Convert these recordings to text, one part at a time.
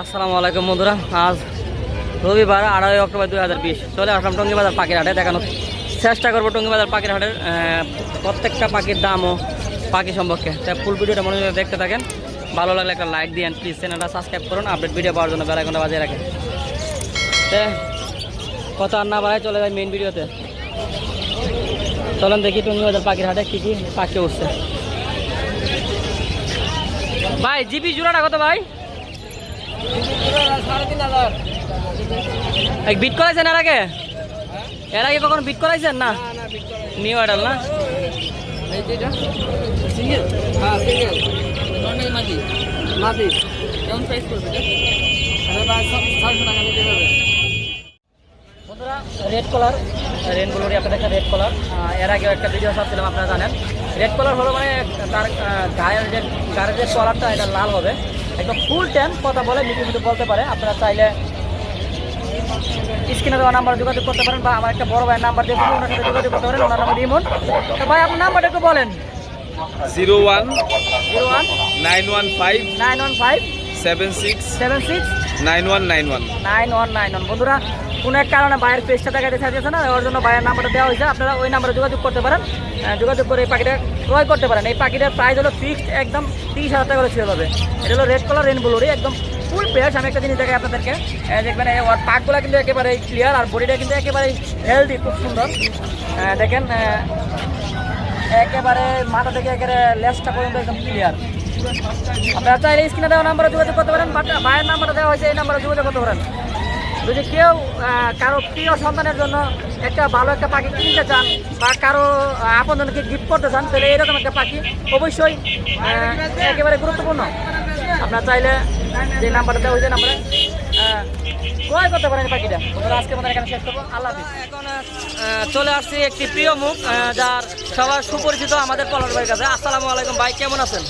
আসসালামু আলাইকুম বন্ধুরা, আজ রবিবার আড়াই অক্টোবর দুই হাজার বিশ। চলে আসলাম টঙ্গি বাজার পাখির হাটে, দেখানোর চেষ্টা করব টঙ্গি বাজার পাখির হাটের প্রত্যেকটা পাখির দাম ও পাখি সম্পর্কে। তাই ফুল ভিডিওটা মনে দিয়ে দেখতে থাকেন, ভালো লাগলে একটা লাইক দিন প্লিজ চ্যানেলটা সাবস্ক্রাইব করুন আপডেট ভিডিও পাওয়ার জন্য বেলাইকনটা বাজিয়ে রাখেন। তে কত আর না বাড়ায় চলে যায় মেন ভিডিওতে চলেন দেখি টঙ্গি বাজার পাখির হাটে কী কী পাখি উঠছে। ভাই, জিপি জোড়াটা কত ভাই? বিট করাইছেন এর আগে? এর আগে কখনো বিট করাইছেন? না। নিউ আইডাল না? বন্ধুরা রেড কলার রেনবোলোরি আপনাদের একটা রেড কলার এর আগেও একটা ভিডিও ছাড়ছিলাম আপনারা জানেন। রেড কলার হলো মানে তার গায়ের যে গায়ের যে কলারটা এটা লাল হবে। একদম ফুল টাইম কথা বলে মিটিং মিটু বলতে পারে। আপনারা চাইলে স্ক্রিনে দেওয়া নাম্বার যোগাযোগ করতে পারেন বা আমার একটা বড় ভাইয়ের নাম্বার দিয়ে ওনার সাথে যোগাযোগ করতে পারেন। ওনার নাম্বার ইমন। তো ভাই আপনার নাম্বারটা একটু বলেন। Zero one zero one nine one five nine one five seven six seven six nine one nine one. Nine one nine one. বন্ধুরা, কোনো এক কারণে ভাইয়ের পেজটা দেখাতে চাইতেছে না ওর জন্য ভাইয়ের নাম্বারটা দেওয়া হয়েছে। আপনারা ওই নাম্বারে যোগাযোগ করতে পারেন। যোগাযোগ করে এই পাখিটা ক্রয় করতে পারেন। এই পাখিটার প্রাইস হলো ফিক্সড একদম তিরিশ হাজার টাকা করে ছিল হবে এটা হলো রেড কালার রেনবোলোরি একদম ফুল পেয়ার্স আমি একটা জিনিস দেখাই আপনাদেরকে। দেখবেন ওর পাকগুলো কিন্তু একেবারে ক্লিয়ার আর বডিটা কিন্তু একেবারে হেলদি খুব সুন্দর। দেখেন একেবারে মাথা থেকে একেবারে লেসটা পর্যন্ত একদম ক্লিয়ার আপনারা চাইলে স্ক্রিনে দেওয়া নাম্বারে যোগাযোগ করতে পারেন ভাইয়ের নাম্বারটা দেওয়া হয়েছে, এই নাম্বারে যোগাযোগ করতে পারেন। যদি কেউ কারও প্রিয় সন্তানের জন্য একটা ভালো একটা পাখি কিনতে চান বা কারও আপনজনকে গিফট করতে চান, তাহলে এরকম একটা পাখি অবশ্যই একেবারে গুরুত্বপূর্ণ। আপনারা চাইলে যে নাম্বারটা দেওয়া হয়েছে, নাম্বারে ক্রয় করতে পারেন পাখিটা। আজকে আমাদের এখানে শেষ আল্লাহ এখন চলে আসছি একটি প্রিয় মুখ যার সবার সুপরিচিত আমাদের পলর ভাইয়ের কাছে। আসসালামু আলাইকুম ভাই, কেমন আছেন?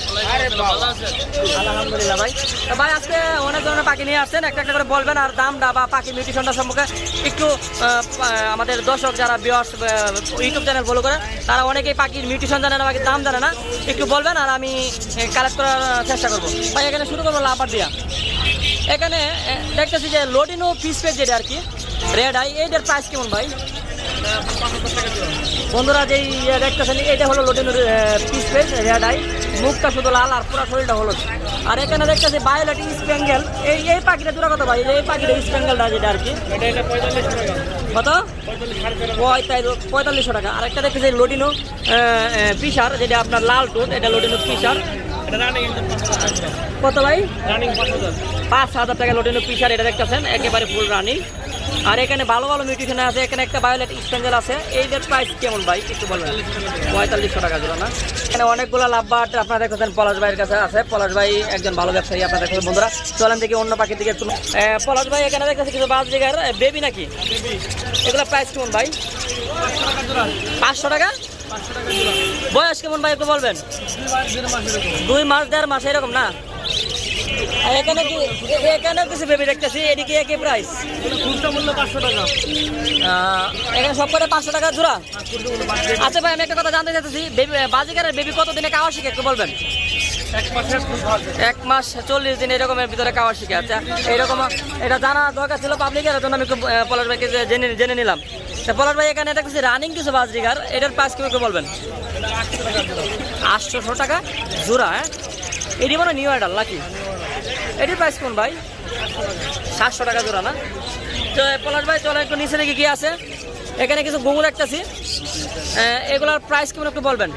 আলহামদুলিল্লাহ ভাই। তো ভাই, আজকে অনেক ধরনের পাখি নিয়ে আসছেন। একটা একটা করে বলবেন আর দামটা বা পাখি মিউটিশনটা সম্পর্কে একটু আমাদের দর্শক যারা বিয়ার্স ইউটিউব চ্যানেল ফলো করে, তারা অনেকেই পাখির মিউটিশন জানে না পাখির দাম জানে না। একটু বলবেন আর আমি কালেক্ট করার চেষ্টা করব। ভাই, এখানে শুরু করব লাপার দিয়া। এখানে দেখতেছি যে লোডিনো পিস পেজ যেটা আর কি রেড আই এইটার প্রাইস কেমন ভাই? বন্ধুরা যেই ইয়ে দেখতেছেন এটা হলো লোডিনোর পিস রেড আই মুখটা শুধু লাল আর পুরো শরীরটা হলুদ। আর এখানে দেখতেছি বায়োলেট স্প্যাঙ্গেল এই এই পাখিটা দূরা কত ভাই এই পাখিটা স্প্যাঙ্গেলটা যেটা আর কি। কত? পঁয়তাল্লিশশো টাকা। আর একটা দেখতেছি লোডিনো পিসার যেটা আপনার লাল টোট এটা লোডিনো পিসার কত ভাই? পাঁচ হাজার। টাকা লোডিনো পিসার এটা দেখতেছেন একেবারে ফুল রানিং আর এখানে ভালো ভালো মিউটিশন আছে, এখানে একটা বায়োলেট স্প্যাঙ্গেল আছে। এইটার প্রাইস কেমন ভাই? একটু বলবেন পঁয়তাল্লিশশো টাকা জোড়া না? এখানে অনেকগুলো লাভবাট আপনারা দেখতেছেন, পলাশ ভাইয়ের কাছে আছে। পলাশ ভাই একজন ভালো ব্যবসায়ী, আপনারা দেখতেছেন, বন্ধুরা। চলেন দেখি অন্য পাখির দিকে একটু। পলাশ ভাই এখানে দেখতেছি কিছু বাস জায়গার বেবি নাকি? এগুলো প্রাইস কেমন ভাই? পাঁচশো টাকা? বয়স কেমন ভাই, একটু বলবেন? দুই মাস, দেড় মাস, এরকম না? আর এখানে কি কিছু বেবি দেখতেছি এদিকে একই প্রাইস আহ, এখানে সব করে পাঁচশো টাকা জোড়া? আচ্ছা ভাই আমি একটা কথা জানতে চাইতেছি বেবি বাজিকারের বেবি কত দিনে খাওয়া শিখে একটু বলবেন? এক মাস চল্লিশ দিন এরকমের ভিতরে খাওয়া শিখে আচ্ছা এইরকম এটা জানা দরকার ছিল পাবলিকের জন্য আমি পলাশ ভাইকে জেনে জেনে নিলাম। পলাশ ভাই এখানে দেখতেছি রানিং কিছু বাজরিগার এটার প্রাইস কেউ বলবেন? আটশোশো টাকা জোড়া হ্যাঁ? এটি মানে নিউ আইডাল নাকি? এটির প্রাইস কোন ভাই? সাতশো টাকা জোড়া না? তো পলাশ ভাই চলে একটু নিচে দিকে কি আছে। এখানে কিছু গুগল একটাছি। এগুলোর প্রাইস কেমন একটু বলবেন?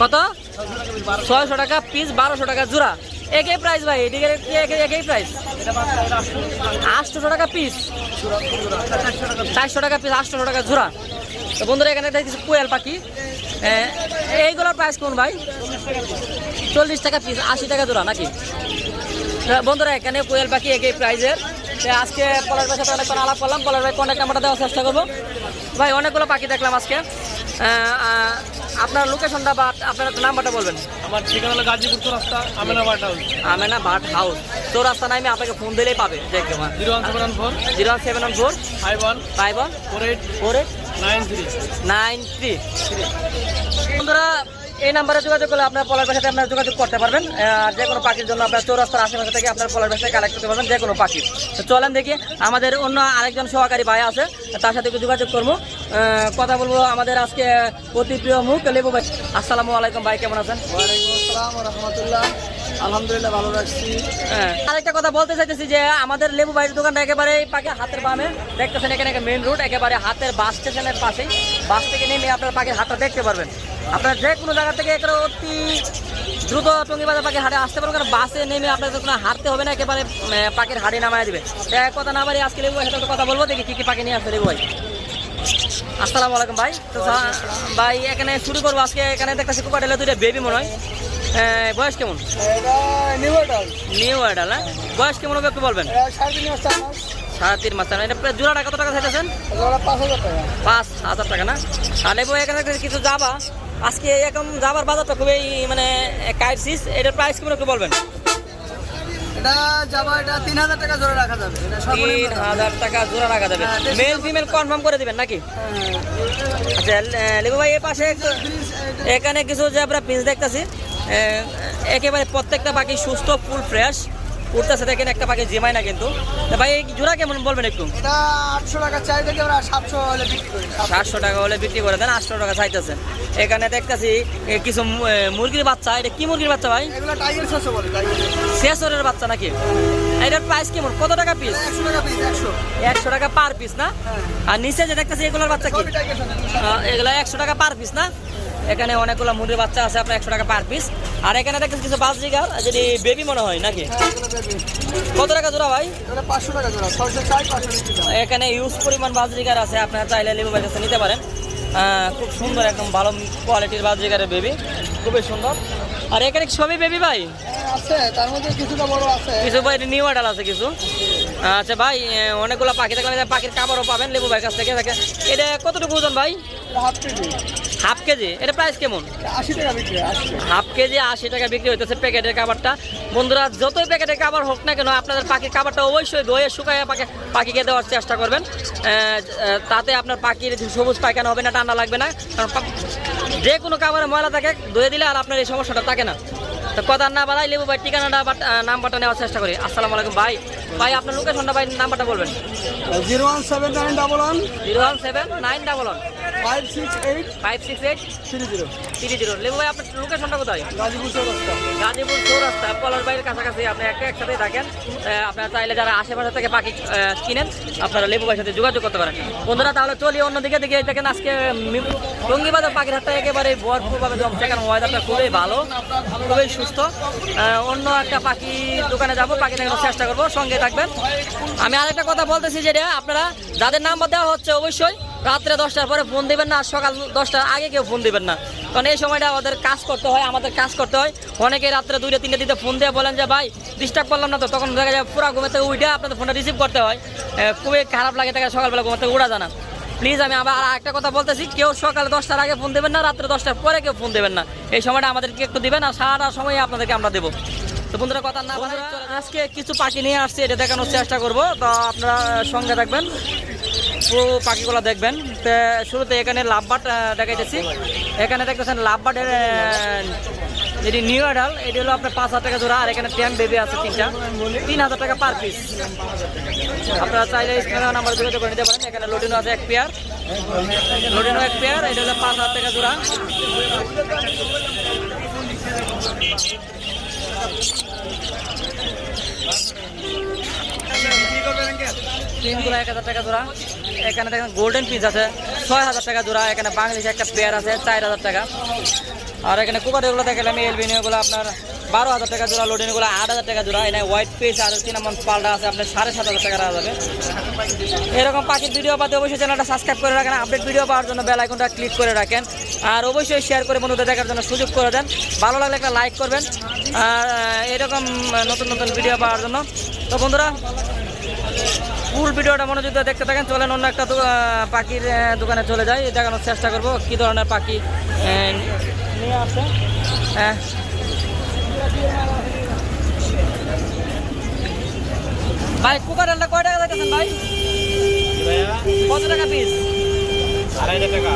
কত? ছয়শো টাকা পিস বারোশো টাকা জোড়া। একই প্রাইস ভাই এদিকে একই প্রাইস আটশোশো টাকা পিস চারশো টাকা পিস আটশোশো টাকা জোড়া। তো বন্ধুরা এখানে দেখছি কোয়েল পাখি। এইগুলোর প্রাইস কোন ভাই? চল্লিশ টাকা পিস আশি টাকা জোড়া নাকি? তো বন্ধুরা এখানে কোয়েল পাখি একই প্রাইজের আজকে পলাশ ভাইয়ের সাথে অনেকক্ষণ আলাপ করলাম পলাশ ভাই কন্ট্যাক্ট নাম্বারটা দেওয়ার চেষ্টা করব। ভাই অনেকগুলো পাখি দেখলাম আজকে। আপনার লোকেশনটা বা আপনার নাম্বারটা বলবেন। আমার ঠিকানা হলো গাজীপুর চৌরাস্তা আমেনাবাদ হাউস আমেনা ভাট হাউস চৌরাস্তা নামে আপনাকে ফোন দিলেই পাবে দেখতে zero one seven four. Zero one seven one four. Five one. Five one. Four eight. Four eight. Nine three. Nine three. বন্ধুরা এই নাম্বারে যোগাযোগ করলে আপনার পলার বাসাতে আপনার যোগাযোগ করতে পারবেন আর যে কোনো পাখির জন্য আপনার চৌরাস্তার আশেপাশে থেকে আপনার পলার বাসায় কালেক্ট করতে পারবেন যে কোনো পাখি। তো চলেন দেখি আমাদের অন্য আরেকজন সহকারী ভাই আছে তার সাথে যোগাযোগ করব। কথা বলব আমাদের আজকে অতি প্রিয় মুখ লেবু ভাই। আসসালামু আলাইকুম ভাই কেমন আছেন? ওয়ালাইকুম আসসালাম রহমতুল্লাহ। আলহামদুলিল্লাহ ভালো রাখছি হ্যাঁ আরেকটা কথা বলতে চাইতেছি যে আমাদের লেবু ভাইয়ের দোকানটা একেবারে পাখি হাতের বামে দেখতেছেন এখানে মেন রোড একেবারে হাতের বাস স্টেশনের পাশেই। বাস থেকে নেমে আপনার পাখির হাতটা দেখতে পারবেন। আপনার যে কোনো জায়গা থেকে একেবারে অতি দ্রুত টঙ্গিবাজার পাখির হাটে আসতে পারবেন কারণ বাসে নেমে আপনাদের কোনো হাঁটতে হবে না একেবারে পাখির হাড়ি নামায় দিবে। এক কথা না বাড়ি আজকে লেবু ভাইয়ের সাথে কথা বলব দেখি কি কি পাখি নিয়ে আসছে লেবু ভাই। আসসালামু আলাইকুম ভাই। তো ভাই এখানে শুরু করব আজকে এখানে দেখতেছি কুকাটেলে দুইটা বেবি মনে হয়। বয়স কেমন? নিউ আইডাল হ্যাঁ বয়স কেমন হবে একটু বলবেন? সাড়ে তিন মাস চার মাস সাড়ে তিন মাস এটা জোড়াটা কত টাকা চাইতেছেন? পাঁচ হাজার টাকা। পাঁচ হাজার টাকা না? আর লেবু এখানে কিছু যাবা? আজকে এখন যাবার বাজারটা খুবই মানে কাইটসিস এটার প্রাইস কেমন একটু বলবেন? এটা যাবা এটা তিন হাজার টাকা রাখা যাবে। তিন হাজার টাকা জোড়া রাখা যাবে। হ্যাঁ, মেল ফিমেল কনফার্ম করে দিবেন নাকি? আচ্ছা লেবু ভাই এর পাশে এখানে কিছু যে আমরা পিস দেখতেছি একেবারে প্রত্যেকটা পাখি সুস্থ ফুল ফ্রেশ উঠতেছে দেখেন একটা পাখি জিমাই না কিন্তু। তা ভাই এই জোড়া কেমন বলবেন একটু? এটা আটশো টাকা চাই থেকে আমরা সাতশো হলে বিক্রি করি সাতশো। টাকা হলে বিক্রি করে দেন আটশো টাকা চাইতেছেন। এখানে দেখতেছি কিছু মুরগির বাচ্চা। এটা কি মুরগির বাচ্চা ভাই? এগুলো টাইগার ছশো বলে টাইগার শেষরের বাচ্চা নাকি? এটার প্রাইস কেমন? কত টাকা পিস একশো টাকা পিস একশো। একশো টাকা পার পিস না? হ্যাঁ। আর নিচে যে দেখতেছি এগুলোর বাচ্চা কি? এগুলো একশো টাকা পার পিস না? এখানে অনেকগুলো মুরগির বাচ্চা আছে আপনার একশো টাকা পার পিস আর এখানে দেখতেছি কিছু বাজরিগার যদি বেবি মনে হয় নাকি? হ্যাঁ কত টাকা জোড়া ভাই? পাঁচশো টাকা জোড়া এখানে ইউজ পরিমাণ বাজরিগার আছে আপনারা চাইলে লেবু ভাই কাছে নিতে পারেন। খুব সুন্দর একদম ভালো কোয়ালিটির বাজরিগারের বেবি খুবই সুন্দর। আর এখানে সবই বেবি ভাই? হ্যাঁ, আছে তার মধ্যে কিছুটা বড় আছে। কিছু ভাই নিউ আডাল আছে কিছু। আচ্ছা ভাই অনেকগুলো পাখি থাকলে পাখির কাপড়ও পাবেন লেবু ভাই কাছ থেকে। এটা কতটুকু ওজন ভাই? Half kg. এটা প্রাইস কেমন? হাফ কেজি আশি টাকা বিক্রি হইতেছে প্যাকেটের খাবারটা বন্ধুরা যতই প্যাকেটের খাবার হোক না কেন আপনাদের পাখির খাবারটা অবশ্যই ধুয়ে শুকাইয়ে পাখি পাখিকে দেওয়ার চেষ্টা করবেন। তাতে আপনার পাখির সবুজ পায়খানা হবে না ঠান্ডা লাগবে না। কারণ যে কোনো খাবারে ময়লা থাকে ধুয়ে দিলে আর আপনার এই সমস্যাটা থাকে না। তো কথা না বাড়াই লেবু ভাই ঠিকানাটা নাম্বারটা নেওয়ার চেষ্টা করি। আসসালামু আলাইকুম ভাই। ভাই আপনার লোকেশনটা ভাই নাম্বারটা বলবেন। Zero one seven nine double one. Zero one seven nine double one. Five six eight five six eight three zero. Three zero. লেবু ভাই আপনার লোকেশনটা কোথায়? গাজীপুর চৌরাস্তা। গাজীপুর চৌরাস্তা পলাশ বাইরের কাছাকাছি আপনি একটা একসাথে থাকেন। আপনারা চাইলে যারা আশেপাশে থেকে পাখি কিনেন আপনারা লেবু ভাইয়ের সাথে যোগাযোগ করতে পারেন। বন্ধুরা তাহলে চলি অন্যদিকে। দিকে দেখেন আজকে টঙ্গিবাজার পাখির হাটটা একেবারে ভরপুরভাবে জমছে কারণ ওয়েদারটা খুবই ভালো খুবই সুস্থ। অন্য একটা পাখি দোকানে যাব পাখি দেখানোর চেষ্টা করব। সঙ্গে থাকবেন। আমি আরেকটা কথা বলতেছি যেটা আপনারা যাদের নাম্বার দেওয়া হচ্ছে অবশ্যই রাত্রে দশটার পরে ফোন দিবেন না আর সকাল দশটার আগে কেউ ফোন দিবেন না। কারণ এই সময়টা আমাদের কাজ করতে হয়, আমাদের কাজ করতে হয়। অনেকে রাত্রে দুইটা, তিনটে দিতে ফোন দিয়ে বলেন যে, ভাই ডিস্টার্ব করলাম না তো। তখন দেখা যায় পুরো ঘুমে থেকে উঠে আপনাদের ফোনটা রিসিভ করতে হয়। খুবই খারাপ লাগে থাকে সকালবেলা ঘুমে থেকে উড়া জানা প্লিজ আমি আবার একটা কথা বলতেছি, কেউ সকাল দশটার আগে ফোন দেবেন না, রাত্রে দশটার পরে কেউ ফোন দেবেন না। এই সময়টা আমাদেরকে একটু দিবেন আর সারাটা সময় আপনাদেরকে আমরা দেবো। তো বন্ধুরা কথা না আজকে কিছু পাখি নিয়ে আসছে এটা দেখানোর চেষ্টা করব। তো আপনারা সঙ্গে থাকবেন পুরো পাখিগুলো দেখবেন। তো শুরুতে এখানে লাভবাট দেখাইতেছি। এখানে দেখতেছেন লাভবাটের যেটি নিউ অ্যাডাল। এটি হলো আপনার পাঁচ হাজার টাকা জোড়া আর এখানে ট্যাং বেবি আছে তিনটা। তিন হাজার টাকা পার পিস। আপনারা চাইলে স্ক্রিনে নাম্বার যোগাযোগ করে নিতে পারেন। এখানে লোডিনো আছে এক পেয়ার। লোডিনো এক পেয়ার এটা হলো পাঁচ হাজার টাকা জোড়া। তিনগুলো এক হাজার টাকা জোড়া। এখানে দেখেন গোল্ডেন পিস আছে, ছয় হাজার টাকা জোড়া। এখানে বাংলাদেশে একটা পেয়ার আছে, চার হাজার টাকা। আর এখানে কুকারগুলো দেখালাম এলবিনিওগুলো আপনার বারো হাজার টাকা জোড়া লোডিনগুলো আট হাজার টাকা জোড়া। এনে হোয়াইট পিস আর চিনামন পাল্টা আছে, আপনার সাড়ে সাত হাজার টাকা যাবে। এরকম পাখির ভিডিও পাতে অবশ্যই চ্যানেলটা সাবস্ক্রাইব করে রাখেন আপডেট ভিডিও পাওয়ার জন্য বেল আইকনটা ক্লিক করে রাখেন। আর অবশ্যই শেয়ার করে বন্ধুদের দেখার জন্য সুযোগ করে দেন। ভালো লাগলে একটা লাইক করবেন। আর এরকম নতুন নতুন ভিডিও পাওয়ার জন্য। তো বন্ধুরা ফুল ভিডিওটা মনোযোগ দেখতে থাকেন। চলেন অন্য একটা পাখির দোকানে চলে যাই। দেখানোর চেষ্টা করব কি ধরনের পাখি নিয়ে আসে। হ্যাঁ। ভাই কুকারেলটা কয় টাকা দেখেছেন ভাই? কত টাকা পিস আড়াই হাজার টাকা।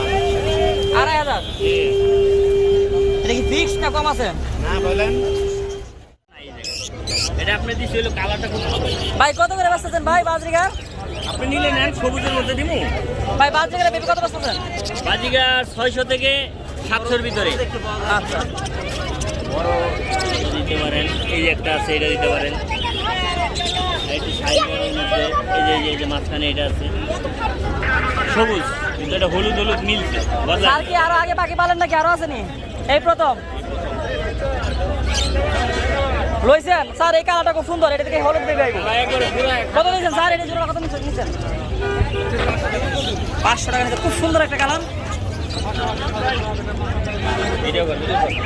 আড়াই হাজার? এটা কি ফিক্স না কম আছে? এটা আপনি হলো কালারটা খুব ভালো। ভাই কত করে বেচতেছেন ভাই বাজরিকা? আপনি নিলে নেন সবুজের মধ্যে দিমু। ভাই বাজরিকা বেবি কত বেচতেছেন? বাজিগা ছয়শো থেকে সাতশোর ভিতরে। আচ্ছা। বড় দিতে পারেন এই একটা আছে এটা দিতে পারেন। সবুজ এটা হলুদ হলুদ মিলছে কি আরও আগে বাকি পালেন নাকি? আরও আসেনি এই প্রথম। লইছেন? স্যার, এই খুব সুন্দর। কত নিয়েছেন স্যার, এটা পাঁচশো টাকা খুব সুন্দর একটা কালার।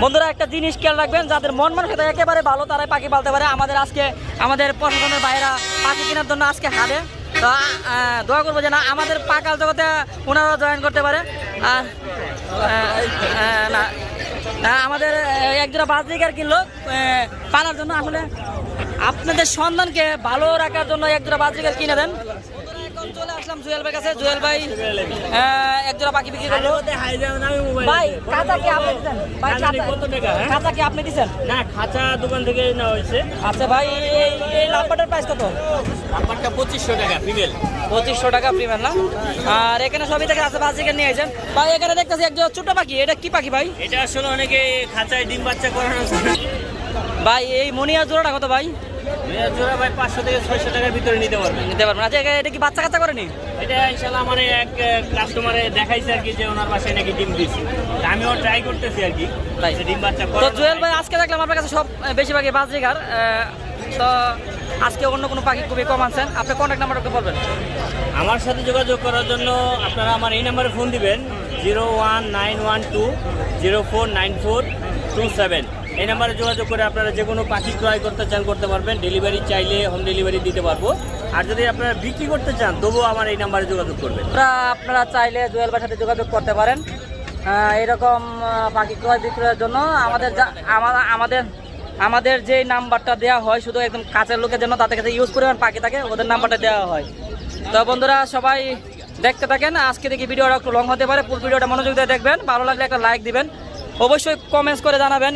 বন্ধুরা একটা জিনিস খেয়াল রাখবেন যাদের মন মানসিকতা একেবারে ভালো তারাই পাখি পালতে পারে। আমাদের আজকে আমাদের প্রশাসনের বাইরা পাখি কেনার জন্য আজকে হাটে। তো দোয়া করব যে না আমাদের পাকাল জগতে ওনারা জয়েন করতে পারে। আর না আমাদের একজোড়া বাজরিকার কিনলো। আহ, পালার জন্য আসলে আপনাদের সন্ধানকে ভালো রাখার জন্য একজোড়া বাজরিকার কিনে দেন। চলে আসলাম জুয়েল ভাই কাছে। জুয়েল ভাই পাখি বিক্রি করল। ভাই কাঁচা কি আপনি ভাই কাঁচা কাঁচা কত টাকা, হ্যাঁ? কাঁচা কি আপনি না খাঁচা দোকান থেকে নেওয়া হয়েছে। আচ্ছা ভাই এই এই লাম্বাটার প্রাইস কত? পঁচিশশো টাকা ফিমেল পঁচিশশো টাকা প্রিমিয়াম না? আর এখানে সবই থেকে আছে নিয়ে আসেন ভাই এখানে দেখতেছি একজন ছোট পাখি। এটা কি পাখি ভাই? এটা আসলে অনেকে খাঁচায় ডিম বাচ্চা করানো। ভাই এই মনিয়া জোড়াটা কত ভাই? জোড়া ভাই পাঁচশো থেকে ছয়শো টাকার ভিতরে নিতে পারবেন নিতে পারবেন আচ্ছা এটা কি বাচ্চা কাচ্চা করেনি এটা ইনশাল্লাহ আমার এক কাস্টমারে দেখাইছে আর কি যে ওনার বাসায় নাকি ডিম দিচ্ছে আমিও ট্রাই করতেছি আর কি। তাই। ডিম বাচ্চা তো জুয়েল ভাই আজকে দেখলাম আপনার কাছে সব বেশিরভাগই তো আজকে অন্য কোনো পাখি খুবই কম আনছেন। আপনি কন্ট্যাক্ট নাম্বারটা বলবেন। আমার সাথে যোগাযোগ করার জন্য আপনারা আমার এই নাম্বারে ফোন দিবেন zero one nine one two zero four nine four two seven এই নাম্বারে যোগাযোগ করে আপনারা যে কোনো পাখি ক্রয় করতে চান, করতে পারবেন। ডেলিভারি চাইলে হোম ডেলিভারি দিতে পারব। আর যদি আপনারা বিক্রি করতে চান তবুও আমার এই নাম্বারে যোগাযোগ করবেন। আপনারা চাইলে জুয়েল সাথে যোগাযোগ করতে পারেন। এরকম পাখি ক্রয় বিক্রয়ের জন্য আমাদের আমাদের আমাদের যে নাম্বারটা দেওয়া হয়, শুধু একদম কাছের লোকের জন্য, তাদের কাছে ইউজ পরিমাণ পাখি থাকে, ওদের নাম্বারটা দেওয়া হয়। তো বন্ধুরা, সবাই দেখতে থাকেন। আজকে দেখি ভিডিওটা একটু লং হতে পারে। পুরো ভিডিওটা মনোযোগ দিয়ে দেখবেন। ভালো লাগলে একটা লাইক দিবেন। অবশ্যই কমেন্টস করে জানাবেন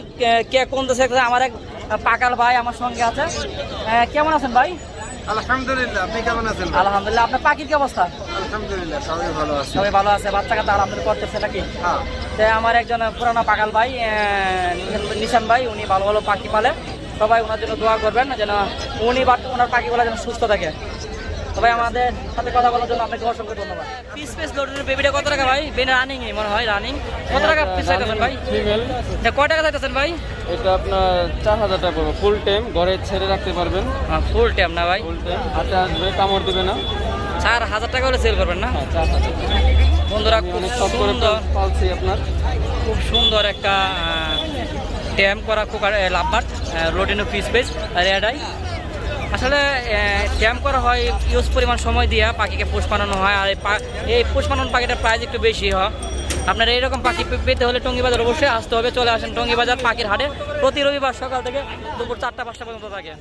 কে- কোন দেশে আমার এক পাকাল ভাই আমার সঙ্গে আছে। কেমন আছেন ভাই? আলহামদুলিল্লাহ আপনি কেমন আছেন আলহামদুলিল্লাহ আপনার পাখির কি অবস্থা? আলহামদুলিল্লাহ সবাই ভালো আছে। সবাই ভালো আছে বাচ্চা কাচ্চা আলহামদুলিল্লাহ করতেছে নাকি? হ্যাঁ। আমার একজন পুরানো পাকাল ভাই নিশান ভাই উনি ভালো ভালো পাখি পালে। সবাই ওনার জন্য দোয়া করবেন যেন উনি বা ওনার পাখিগুলো যেন সুস্থ থাকে। সবাই আমাদের সাথে কথা বলার জন্য আপনাকে অসংখ্য ধন্যবাদ। পিস পিস লোডের বেবিটা কত টাকা ভাই? বেন রানিং এ মনে হয় রানিং কত টাকা পিস চাইতেছেন ভাই? ফিমেল এটা কয় টাকা চাইতেছেন ভাই? এটা আপনার চার হাজার টাকা পড়বে। ফুল টাইম ঘরে ছেড়ে রাখতে পারবেন। ফুল টাইম না ভাই। ফুল টাইম হাতে আসবে কামড় দেবে না। চার হাজার টাকা হলে সেল করবেন না? হ্যাঁ চার হাজার বন্ধুরা খুব সুন্দর পালছি আপনার। খুব সুন্দর একটা ট্যাম করা কুকার লাভবার রোডিনো পিস পেজ রেড আই আসলে ট্যাম করা হয় ইউজ পরিমাণ সময় দিয়া পাখিকে পোষ বানানো হয়, আর এই এই পোষ বানানো পাখিটার প্রাইস একটু বেশি হয়। আপনার এইরকম পাখি পেতে হলে টঙ্গি বাজার অবশ্যই আসতে হবে। চলে আসেন টঙ্গি বাজার পাখির হাটে। প্রতি রবিবার সকাল থেকে দুপুর চারটা পাঁচটা পর্যন্ত থাকে।